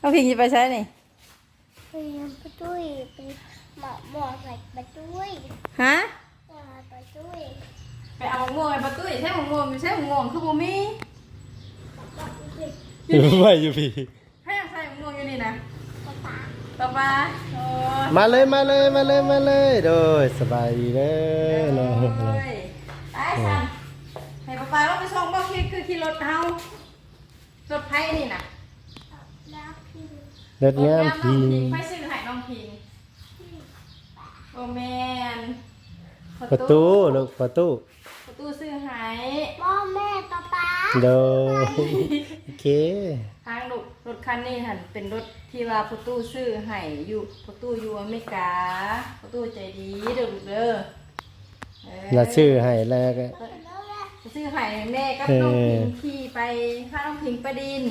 น้องพิงจะไปใช้นี่ไปประตุ้ยไปหมอหมอใส่ประตุ้ยฮะหมอประตุ้ยไปเอามะม่วงไอ้ประตูใช่มะม่วงไม่ใช่มะม่วงคือบ่มีอยู่ไม่อยู่พี่ให้ใส่มะม่วงอยู่นี่นะป๊าป๊าต่อไปโอ้ยมาเลยมาเลยมาเลยมาเลยโดยสบายดีเด้อเนาะโอ้ยไปสันให้ป้าป้าเราไปส่งบ่คิดคือขี่รถเฮารถไผนี่น่ะแล้วพี่ เด็ดงามน้พีองพิงไผซื้อให้น้องพิงโอ้แม่นประตูลูกประตูประตูซื้อให้พ่อแม่ป๊าป๊าโดยโอเคทางลูกรถคันนี้หันเป็นรถที่ว่าประตูซื้อให้อยู่ประตูอยู่อเมริกาประตูใจดีเด้อลูกเด้อเออแล้วชื่อให้แล้วก็ซื้อให้แม่กับเออน้องพิงขี่ไปพาน้องพิงไปดิน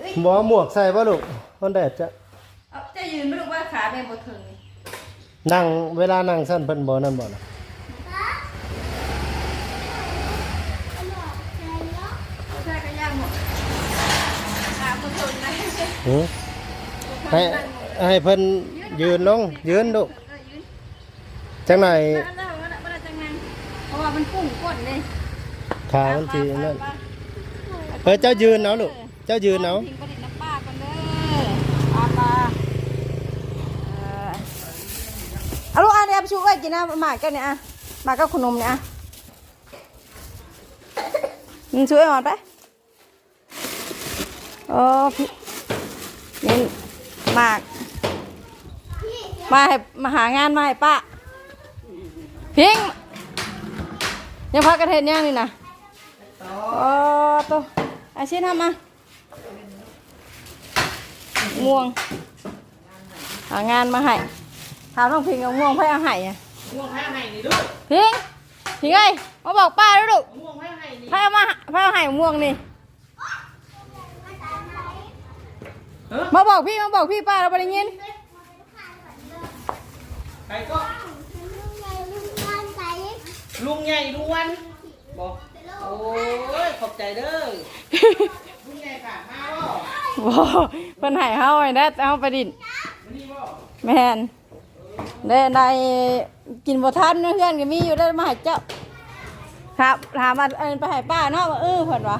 เอ้ยบ่หมวกใส่บ่ลูกมันแดดจะเอาจะยืนไม่รู้ว่าขาแม่บ่ถึงนี่นั่งเวลานั่งสั้นเพิ่นบ่นั่นบ่ล่ะบ่ใช่ก็ย่างหมดขาบ่ถึงนะหือให้ให้เพิ่นยืนลงยืนลูกเออยืนจังไหนนั่นนั่นนั่นนั่นจังนั้นเพราะว่ามันพุ่งก้นเลยขามันสินั่นเพิ่นเจ้ายืนเอาลูกเจ้ายืนเอาพิงประดิษฐ์น้ำป้ากันเด้ออาปาเอาลูกอันนี้เอาไปชูไว้กินนะหมากกันเนี่ยอะหมากกับขนมเนี่ยอะมึงช่วยหมอนไปโอ้พี่นี่หมาก มาให้มาหางานมาให้ป้าพิงยังพักกระเทนยังนี่นะโอ้ตัวอาชีพทำมา ม่วงหางานมาให้ถามน้องพิงเอาม่วงให้เอาให้อะม่วงให้ให้นี่ลูกพิงพิงเอ้ยมาบอกป้าด้วยลูกม่วงให้ให้นี่ให้เอามาให้เอาให้ม่วงนี่เออมาบอกพี่มาบอกพี่ป้าเราไปได้ยินใครก็ลุงใหญ่ลุงวันบอกโอ้ยขอบใจเด้อ ลุงใหญ่ฝากมาบ่เพิ่นให้เฮาไว้ได้แต่เฮาไปดินวันนี้บ่แม่นได้ได้กินบ่ทันเพื่อนก็มีอยู่ได้มาให้เจ้าครับถามมาเอิ้นไปให้ป้าเนาะว่าเออเพิ่นว่า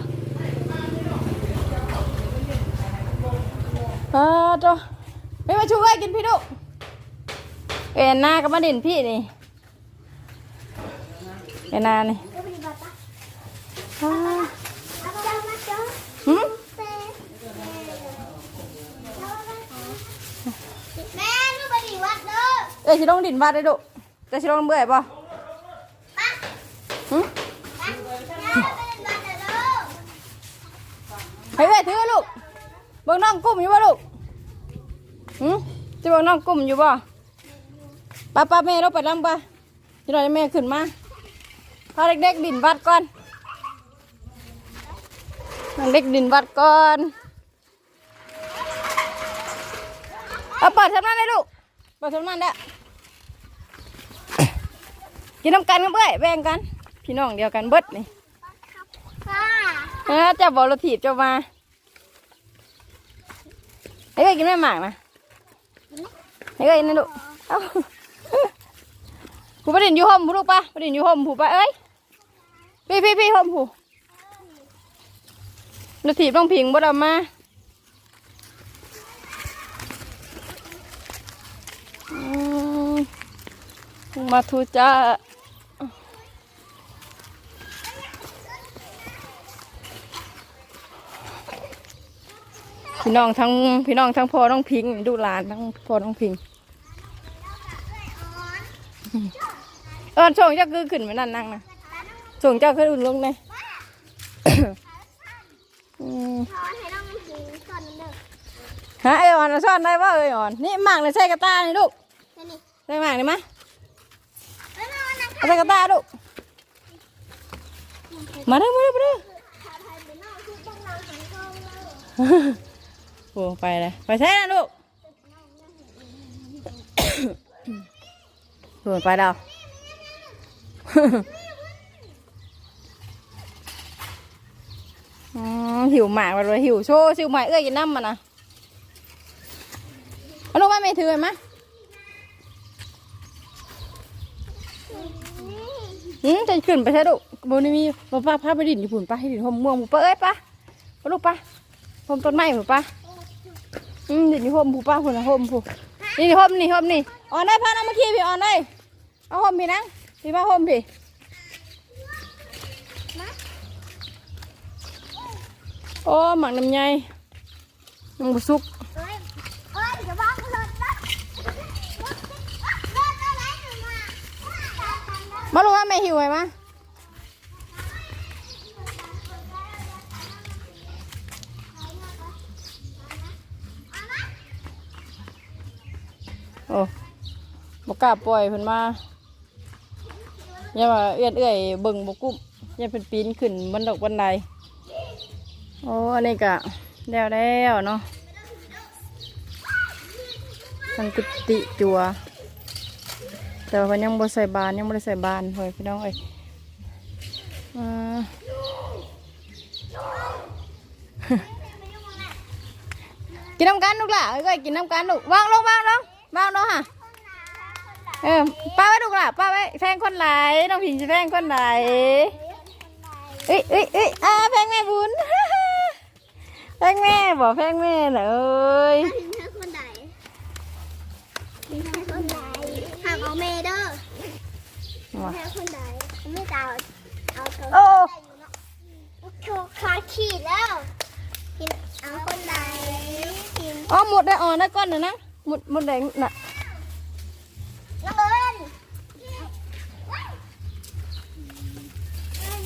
เออจ้ะไม่มาช่วยกินพี่ดุเอ็นหน้าก็มาดินพี่นี่เอ็นหน้านี่อ่าหืม แม่ลูกไปดีวัดเด้ อเอ้ยสิลงดินวัดได้ดุจะสิลงเบื่อยป่ะหืมแม่ไปดีวัดเด้อเฮ้ยเว้ยถือไว้ลูกเบิ่งน้องกุ้มอยู่ป่ะลูกหืมจะเบิ่งน้องกุ้มอยู่ป่ะป้าป้าแม่เราไปลำป่ะจะหน่อยแม่ขึ้นมาพาเด็กๆดินวัดก่อนให้เด็กดินวัดก่อนเอาเปิดทำนั่นเลยลูกเปิดทำนั่นได้อ กินน้ำกันกันเบ้ยแบ่งกัน พี่น้องเดียวกันเบิดนี่ค่ะเออจะบอกรถถีบจะมาเฮ้ยกินแม่หมากนะเฮ้ยนั่นลูกเอ้าผู้ประเด็นอยู่ห้องผู้ลูกปะประเด็นอยู่ห้องผู้ปะเอ้ยพี่พี่พี่ห้องผู้รถถีบต้องพิงบ่ดอมาอืมมาทูจ้า พี่น้องทั้งพี่น้องทั้งพ่อน้องพิงดูหลานทั้งพ่อน้องพิงเออส่งเจ้าคือขึ้นมานั่นนั่งนะส่งเจ้าขึ้นอุ่นลงเลยอืมฮะไอออนเอาซ่อนได้ป่ะเอออนนี่หมากเลยใส่กระตานี่ลูกใส่หมากนี่มะเอ้ยมาวันนั้นเอาใส่กระตาลูกมาเด้อมาเด้อมาเด้อ โอ้ไปเลยไปใช่นะลูกโดนไปแล้วหิวหมากไปเลยหิวโชว์ชิวหมากเอ้ยกินน้ำมันนะเอาลูกไม่ถือไหมอืมจะขึ้นไปใช่ลูกบนนี้มีบนป้าพาไปดินญี่ปุ่นป้าให้ดินหอมม่วงหมูป้าเอ้ยป้าป้าลูกป้าหอมต้นไม้หมูป้า อืมดินนี่หอมหมูป้าคนละหอมผู้นี่หอมนี่หอมนี่ออนได้พาน้ำมาขี้พี่ออนได้เอาหอมพี่นังพี่มาหอมพี่โอ้หมักน้ำใยน้ำบุซุกเอ้ยเอ้ยอย่าวางรถนะรถอะไรหนูมาลูกว่าแม่หิวไหมมา กล้าปล่อยเพิ่นมาอย่าว่าเอื้อนเอื้อยเบิ่งบกุ้มอย่าเพิ่นปีนขึ้นบันดอกบันไดโอ้อันนี้ก็แล้วแล้วเนาะทังกุฏิจัว แต่ว่าเพิ่นยังบ่ใส่บานยังบ่ได้ใส่บานเฮ้ยพี่น้องเอ้ยอ่ากินน้ำกันลูกล่ะเอ้ยกินน้ำกันลูกวางลงวางลงวางลงฮะ เออป้าไว้ลูกหล่ะป้าไว้แพงคนไหลายน้องผิงจะแพงคนไหลายเอ้ยเอ้ยเอ้ยอ่าแพงแม่บุญแพงแม่บอกแพงแม่น่ะเอ้ยถึงแค่คนใดถึงแค่คนใดหากเอาเมเดอร์ว่ะแค่คนใดไม่ดาวเอาตัวโอ้โชว์คาขีดแล้วกินเอาคนใดกินอ๋อหมดได้อ่อนได้ก้อนหนึ่งนะหมดหมดแดงน่ะ น้ำเอิญ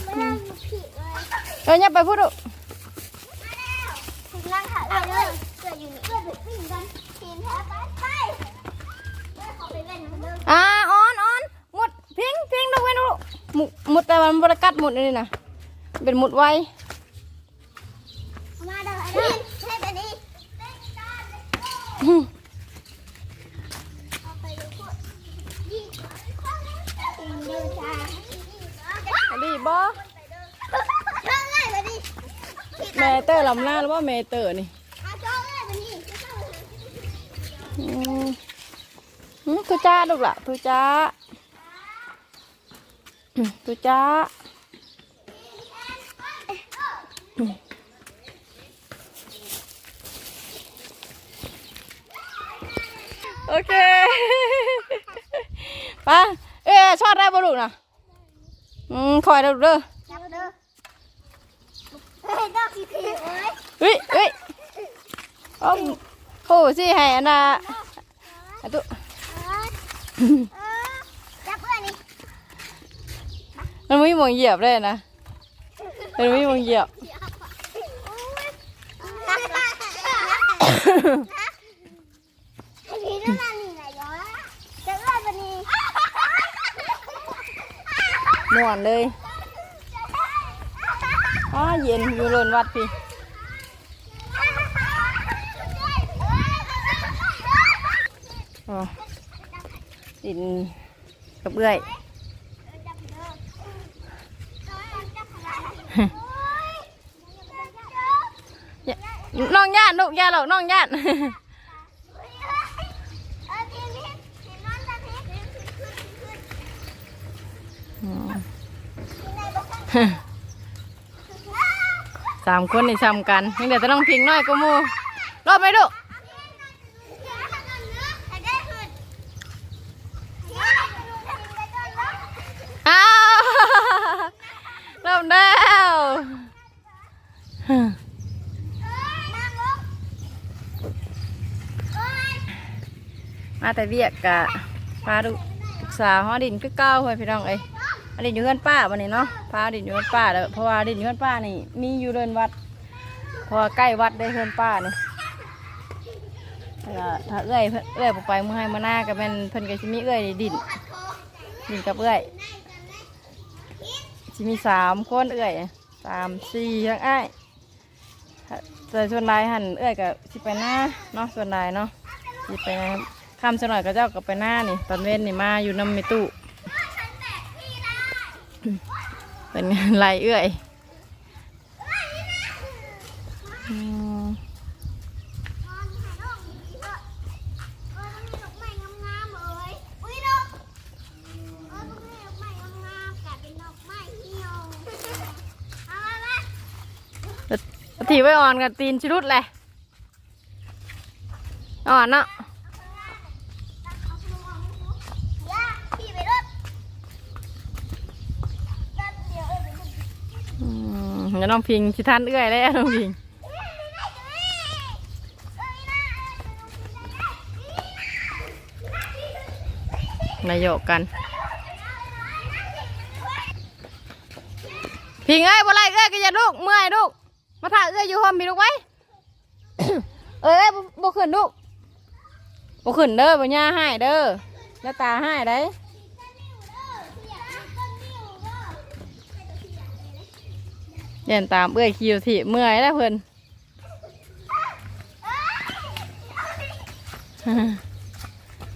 ไม่ได้ผิดเลยเอ้ยอย่าไปพูดลูกนั่งค่ะเราเลยเกิดอยู่นี่เกิดผิดผิดกันกินแท้ไปไปขอไปเล่นเหมือนเดิมอ่าอ่อนอ่อนหมดพิงพิงลูกไว้ลูกหมุหมดแต่ว่ามันบริกัดหมดนี่นะเป็นหมดไว มาเด้อเล่นเล่นอันนี้ อืม เอาไปดูพวกยี่กินดูจ้า อันนี้บอ ช่องง่ายแบบนี้ แม่เตอร์ลำหน้าหรือว่าแม่เตอร์นี่เอาช่องง่ายแบบนี้อืมอืมทุจ้าลูกละทุจ้าอืมทุจ้าอืมโอเคไปเอ้ยชอดได้บ่ลูกนะอืมคอยเด้อเด้อจับเด้อเฮ้ยด อกสีเขียวเอ้ยเฮ้ยเฮ้ยโอ้โหสิให้อันน่ะอันตุเออจับเพื่อนนี่มันไม่มีหมองเหยียบเลยนะมันไม่มีหมองเหยียบพี่นั่นน่ะนี่ไหนย้อนจะเอื้อนแบบนี้ม่วนเลยอ้าเย็นอยู่เรินวัดพี่ อ๋อดินกับเอื้อยอย่าน้องญาติลูกญาติหรอกน้องญาติสามคนนี่ซ้ำกันยังเดี๋ยวจะต้องพิงน้อยก็มูรอบไหมลูกอ้าว รอบแล้ว มาแต่เวียกกะพาลูลูกสาวหอดินก็เก้าเฮ้ยพี่น้องเอ้ยอันนี้อยู่เพื่อนป้าวันนี้เนาะพาดินอยู่เพื่อนป้าแล้วเพราะว่าดินอยู่เพื่อนป้านี่มีอยู่เดินวัดพราะว่าใกล้วัดได้เพื่อนป้านี่ถ้าเอื้อยเอื้อยไปเมื่อให้มาหน้าก็เป็นเพิ่นก็สิมีเอื้อยดินดินกับเอื้อยสิมีสามคนเอื้อยสามสี่ทั้งอ้แต่ส่วนใดหันเอื้อยก็สิไปหน้าเนาะส่วนใดเนาะสิไป คำสน่อยก็เจ้าก็ไปหน้านี่ ตอนเว้นนี่มาอยู่น้ำมิตุเป็นงานลายเอื้อยถีไว้อ่อนกับตีนชิรุดเลยอ่อนเนาะ มเดี๋ยวน้องพิงชิทันเอื้อยแล้วน้องพิงนายโยกกัน พิงเอ้ยบ่ไรเอ้ยก็อย่าลูกเมื่อยลูกมาถ่ายเอ้ยอยู่ห้องพี่ลูกไว้เอ้ยเอ้ยบ่บ่ขึ้นลูกบ่ขึ้นเด้อบ่ย่าให้เด้อแล้วตาให้ได้ เดินตามเอ้ยคิวที่เมื่อยแล้วเพิ่น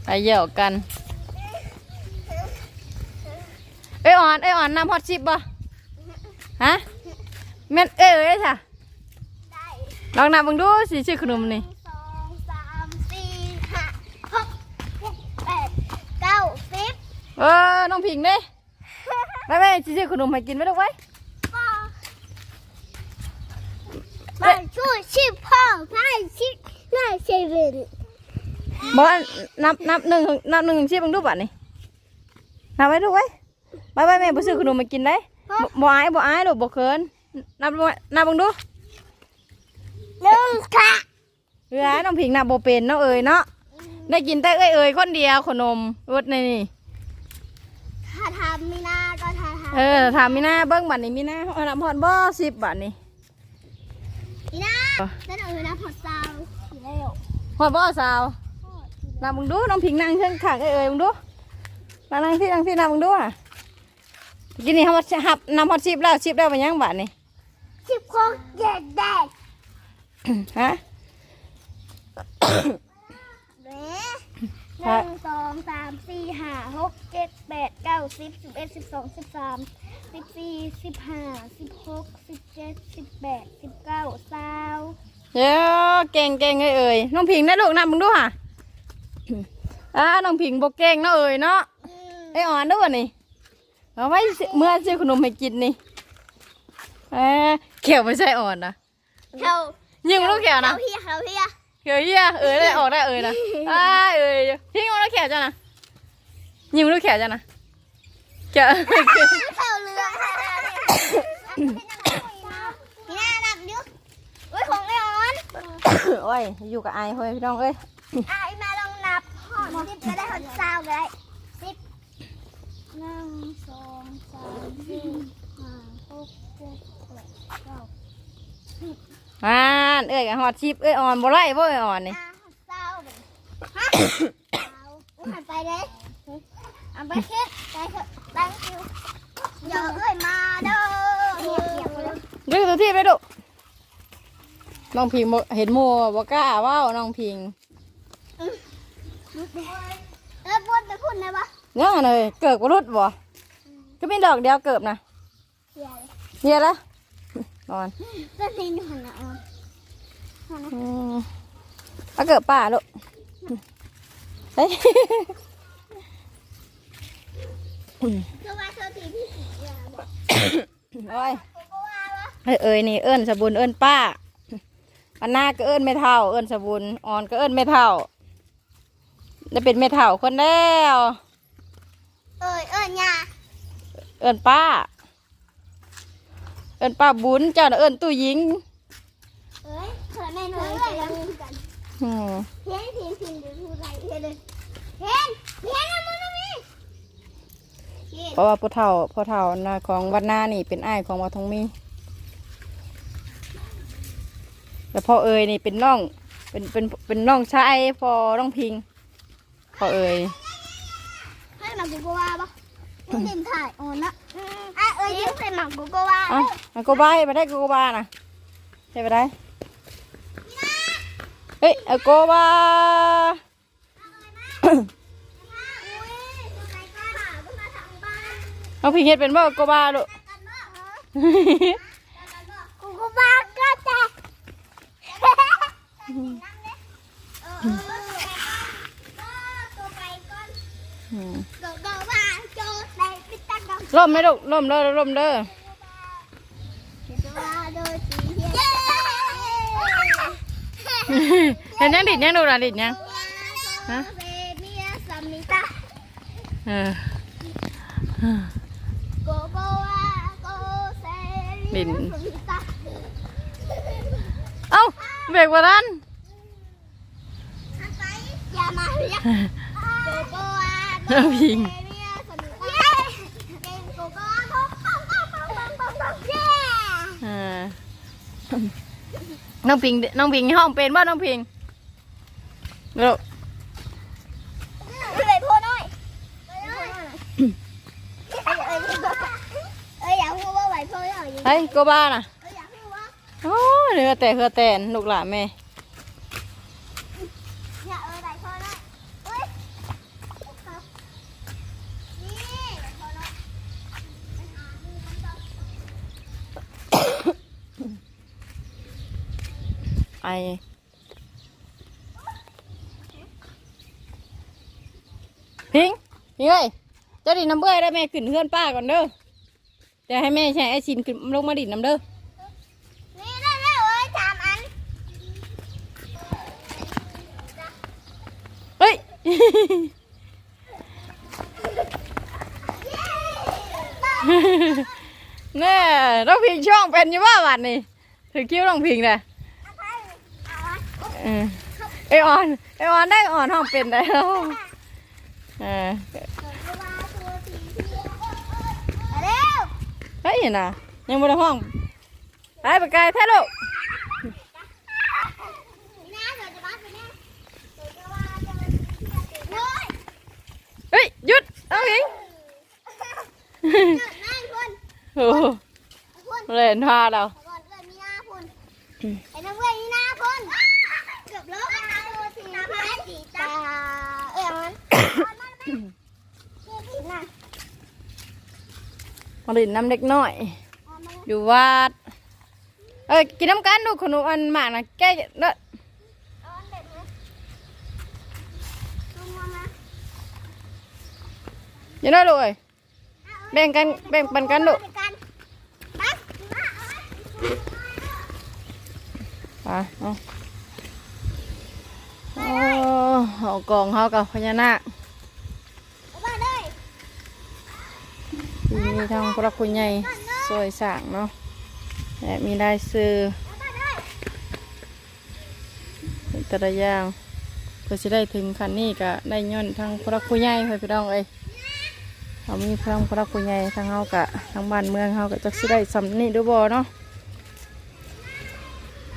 ไปเยี่ยวกัน เอ้ยอ่อน เอ้ยอ่อนน้ำฮอตชิปบ่ฮะแม่นเอ้ยเอ้ยค่ะได้ลองนับมึงดูสิชื่อขนมนี่สองสามสี่ห้าหกเจ็ดแปดเก้าสิบเออ น้องพิงเด้ไปไปสิชื่อขนมให้กินไว้ลูกไว้ มาช่วยชิบพ่อให้ชิบหน้าเซเว่นบอกว่านับนับหนึ่งนับหนึ่งชื่อมึงดูป่ะนี่นับไว้ลูกไว้ไปไปแม่ไปซื้อขนมมากินได้บ่บ่อายบ่อายลูกบ่เขินนับดูไว้นับมึงดูหนึ่งค่ะเอ้ยน้องพิงนับบ่เป็นเนาะเอ้ยเนาะได้กินแต่เอ้ยเอ้ยคนเดียวขนมรสในนี่ถ้าทำไม่น่าก็ถ้าทเออถามมีหน้าเบิ้งบัตรนี่มีหน้าเอาน้ำพอดบ่สิบบาทนี่ำ นี่นะนั่นเอานะพอซาวอยู่แล้วพอดบ่สาวนับมึงดูน้องพิงนั่งเชิงขางเอ้ยเอ้ยมึงดูนั่งนั่งที่นั่งที่นับมึงดูอะกินนี่เขามาหับนำพอดสิบแล้วสิบแล้วไปยังบาทนี่ชิบโคกเด็ดแดดฮะเด้หนึ่งสองสามสี่ห้าหกเจ็ดแปดเก้าสิบสิบเอ็ดสิบสองสิบสาม สิบสี่สิบห้าสิบหกสิบเจ็ดสิบแปดสิบเก้าสาวเย้เก่งเก่งเอ้ยเอ้ยน้องพิงได้ลูกนับมึงดูค่ะอ่าน้องพิงบ่เก่งเนาะเอ้ยเนาะอืม Ừ. ไอ้อ่อนด้วยวะนี่เอาไว้สิเมื่อซื้อขนมให้กินนี่เอ้ยเขียวไม่ใช่อ่อนนะเขายิงลูกเขียวนะเขาเฮียเขาเฮียเขียวเหี้ยเอ้ยได้ออกได้เอ้ยนะอ้ายเอ้ยยิงลูกเขียวจ้ะนะยิงลูกเขียวจ้ะนะเขียว เขาเรือนี่น่านับดิเว้ยของไอ้ออน โอ้ยอยู่กับไอ้เฮ้ยพี่น้องเอ้ยอะไอ้มาลองนับหอดสิบก็ได้หอดสาวก็ได้สิบหนึ่งสองสามสี่ห้าหกเจ็ดแปดเก้าอ่านเอ้ยกับฮอดชิปเอ้ยอ่อนบ่ไรบ่เอ้ยอ่อนนี่อะสาวไปฮะสาวอุ้ยหันไปเลยเอาไปคิดไปเถอะ thank you เดี๋ยวเอ้ยมาเด้อเหียบเหียบเลยดึงตัวที่ไปดู น้องพิงบ่เห็นหมัวบ่กล้าเว้าน้องพิงเออปวดไปคุณนะวะยังไงเลยเกิดกรุดบ่ก็มีดอกเดียวเกิบนะเหียเลยเฮียละนอนก็สินหันนะออนอืมเอาเกิดป่าลูกเฮ้ยคือว่าเธอตีพี่สีอะบอกโอ้ยเอ้ยนี่เอิ้นสบุนเอิ้นป้า อันหน้าก็เอิ้นไม่เท่า เอิ้นสบุนอ่อนก็เอิ้นไม่เท่าได้เป็นไม่เท่าคนแล้วเอ้ยเอ้ยยาเอิ้นป้า เอิ้นป้าบุญเจ้าน่ะเอิ้นตู้หญิงเอ้ยเธอแม่หนูเอ้ยแล้วกันอืมเพี้ยนเพี้ยนเพี้ยนเดี๋ยวพูดอะไรเพี้ยนเลยเพี้ยนเพี้ยนนะมึงนะมี่เพี้ยนเพราะว่าพ่อเท่าพ่อเท่านาของวัดหน้านี่เป็นอ้ายของวัดทองมี แต่พ่อเอ๋ยนี่เป็นน้อง เป็นเป็นเป็นน้องชายพ่อน้องพิงพ่อเอ๋ยให้หมักกูก็ว่าปะมึงดิมถ่ายโอนนะอะเอ้ยยิ้มใส่หมักกูก็ว่าเอ้ามันก็บ้าไปได้ก็บ้านะใช่ไปได้เฮ้ยเอาโกบาอุ้ยตัวไหนก็หาก็มาทางบ้านน้องพิงเฮ็ดเป็นบ่โกบาลูกกันบ้าเหรอกู ล่มไหมลูกล่มเด้อล่มเด้อโดดว่าโดดสีเขียวเห็นยังดิดยังดูละดิดยังฮะเบเมียสามิตาเออโกโกวาโกเซดินสามิตาเอ้าเบรกว่าทันอย่ามาเรียกโกโกวาน้องพิงเบเมียสามิตาเย้เป็น โกโกวาปองปองปองปองปองปองปองเย้เออน้องพิงน้องพิงห้องเป็นบ่น้องพิงลูกไปโพน้อยไปโพน้อยเอ้ยเอ้ยเอ้ยอยากพูดว่าไหวโพน้อยอยู่เฮ้ยโกบ้าน่ะเอ้ยอยากพูดว่าโอ้ยเรือแต่เรือแต่นลูกหลานแม่อยากเอ้ย ไอ้พิงพิงเอ้ยเจ้าดินน้ำเบื่อได้แม่ขึ้นเพื่อนป้าก่อนเด้อเดี๋ยวให้แม่ใช้ไอชินขึ้นลงมาดินน้ำเด้อ นี่ได้แล้วเอ้ยสามอัน เฮ้ย แน่น้องพิงช่องเป็นอยี่ว่าวันนี้ถือคิ้วน้องพิงเลยเออไอออนไอออนได้ออนห้องเป็นได้แล้วเออเร็วเฮ้ยน่ะยังไม่ได้ห้องไปไปไกลแท้ลูก นี่นะเดี๋ยวจะบ้าไปแน่เดี๋ยวจะว่าจะมาเฮ้ย เฮ้ยหยุดน้องพิง นั่งคน โอ้โหคนเล่นท่าเราก่อนเพื่อนมีหน้าคนไอ้น้ำเว้ยมีหน้าคนเกือบลบตัวสีตาแพ้สีตาเอ้ยมันน่ะมาดินน้ำเล็กน้อย อยู่วัดเอ้ยกินน้ำกันดูขนมอันหมากนะแก้เด้อเอาอันเด็ดไหมลงมามาอย่าได้เลยแบ่งกันแบ่งปันกันดู ไปกันมามาเอา ไว้ไปเอาโอ้เอากองเขากับพญานาคเอามาเลยที่มีทางพระคุณใหญ่ซอยสร้างเนาะและมีได้ซื้อเอามาเลยแต่ละอย่างเพื่อจะได้ถึงคันนี้ก็ได้ย้อนทางพระคุณใหญ่เพื่อนพี่น้องเอ้ยเอามีพลังพระคุณใหญ่ทางเฮากะทางบ้านเมืองเฮากะจักสิได้สำนี่ดูบ่เนาะ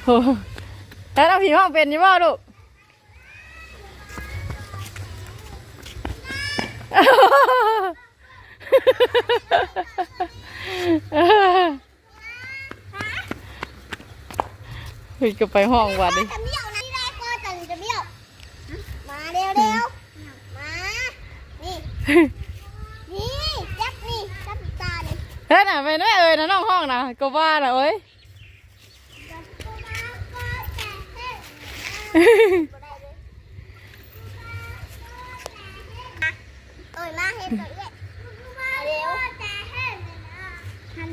โอ้แล้วเราผีห้องเป็นอยี่บ่ลูกเฮ้ยก็ไปห้องวัดดิจะเบี้ยวนะที่แรกก็จะจะเบี้ยว มาเร็วเร็วมา นี่ นี่ จับนี่ จับตาเนี่ยเฮ้ยน่ะไปได้เอ่ยนะน้องห้องนะก็ว่าน่ะเอ้ย จับตัวมาก็แต่เฮ้ย เอ้ยมาเห็นตัวเอ้ยมาเร็วแต่เฮ้ยหั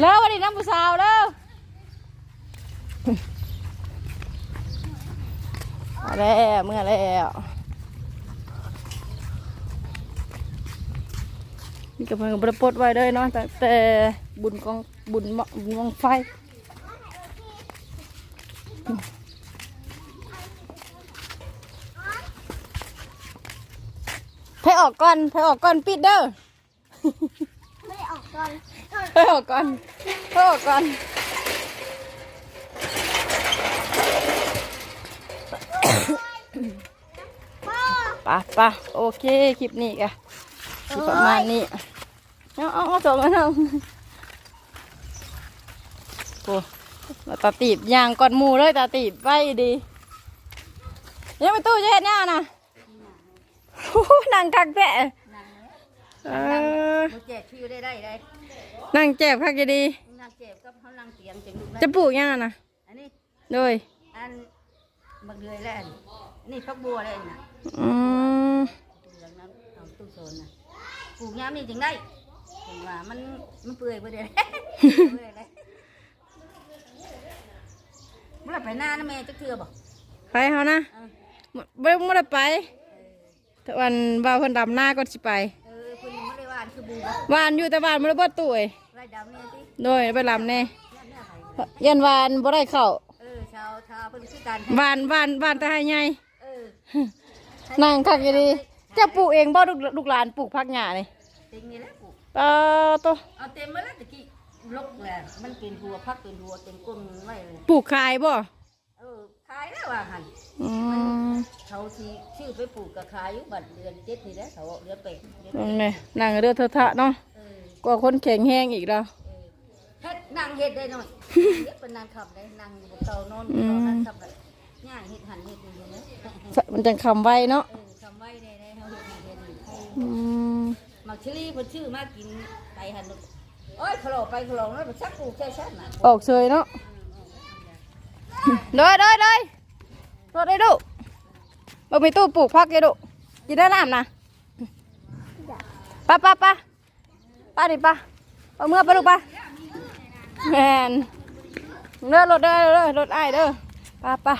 แล้ววันนี้น้ำผู้สาวเด้อมาแล้วเมื่อแล้วนี่กับเพื่อนกับบริปดไว้เลยเนาะแต่บุญกองบุญบุญวงไฟไปออกก่อนไปออกก่อนปิดเด้อไม่ออกก่อน ไปออกก่อนไปออกก่อนพ่อปะปะโอเคคลิปนี้กะสิปประมาณนี้เอาเอาเอาจบแล้วเนาะโอ้ตาตีบยางก่อนมูเลยตาตีบไว้ดียังไม่ตู้จะเห็นหน้านะนั่งคักแท้ เออแจกชื่อได้ได้ได้นั่งแจ็บคักจะดี นางเจ็บกับเขานางเตียงจังลูกจะปลูกยังอะนะอันนี้โดยอันบักเดือยแล้วอันนี่พักบัวแล้วอันน่ะอืมหลังนั้นเอาตู้โซนน่ะปลูกยามนี่จังได้เห็นว่ามันมันเปื่อยไปเลยเปื่อยเลยเมื่อไหร่ไปหน้านะแม่จะเกลือบ่ไปเขานะเออไม่ไม่ได้ไปแต่วันบ่าวเพิ่นดำหน้าก็สิไป คือบูบ่วานอยู่แต่วานบ่ได้เบ่ตุ้ยไรดำเนี่ยติโดยไปลำแน่เนี่ยเนี่ยไปยันวานบ่ได้เข้าเออชาวชาวเพิ่นคือกันวานวานวานแต่ให้ใหญ่เออนั่งคักอยู่ดีจะปลูกเองบ่ลูกลูกหลานปลูกผักหญ้านี่เต็งนี่แหละปลูกเออตัวเอาเต็มมาแล้วตะกี้ลกแหละมันเป็นหัวพักเป็นหัวเต็มก้นไว้เลยปลูกขายบ่เออ ขายแล้วว่าหันอืมเขาที่ชื่อไปปลูกกับขายอยู่บัดเดือนเจ็ดนี่แหละเขาเดือนเป็ดเดือนนั่เป็นดแหละนั่งเรือเถอะทะเนาะเออกว่าคนแข็งแห้งอีกแล้ว เออเฮ็ดนั่งเฮ็ดได้หน่อย เฮ็ดเป็นนางขับได้นั่งอยู่บนเตานอนอยู่ตอนนั้นขับเลยง่ายเฮ็ดหันเฮ็ดนี่อยู่นะมันจังคำไว้เนาะเออทำไว้ได้ได้เขาเฮ็ดนี่เฮ็ดนี่ให้อืมมักชิลี่เพิ่นชื่อมากินไปหันนู่นโอ้ยขลอไปขลองแล้วมันชักปลูกใช่ชักน่ะออกเฉยเนาะ เด้อเด้อเด้อรถได้ดูบ่มีตู้ปลูกผักเลยดูกินได้น้ำนะป้าป้าป้าป้าดิป้าเอาเมื่อไปลูกป้าแมนเด้อรถเด้อเด้อรถไอเด้อป้าป้า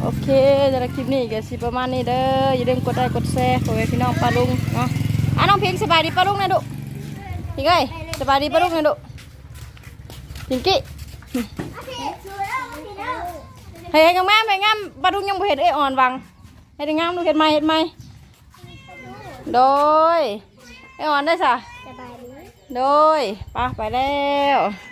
โอเคสำหรับคลิปนี้ก็สิประมาณนี้เด้ออย่าลืมกดไลค์กดแชร์ขอให้พี่น้องป้าลุงเนาะอะน้องพิงสบายดีป้าลุงนะดุพิงเอ้ยสบายดีป้าลุงนะดุ พิงกี้เฮ้ยงามๆไปงามปลาดุงยังบ่เห็นเอ้ยอ่อนวังเฮ็ดให้งามดูเห็ดไหมเห็ดไหมโดยไอ้อ่อนได้สะสบายดีโดยไปไปแล้วส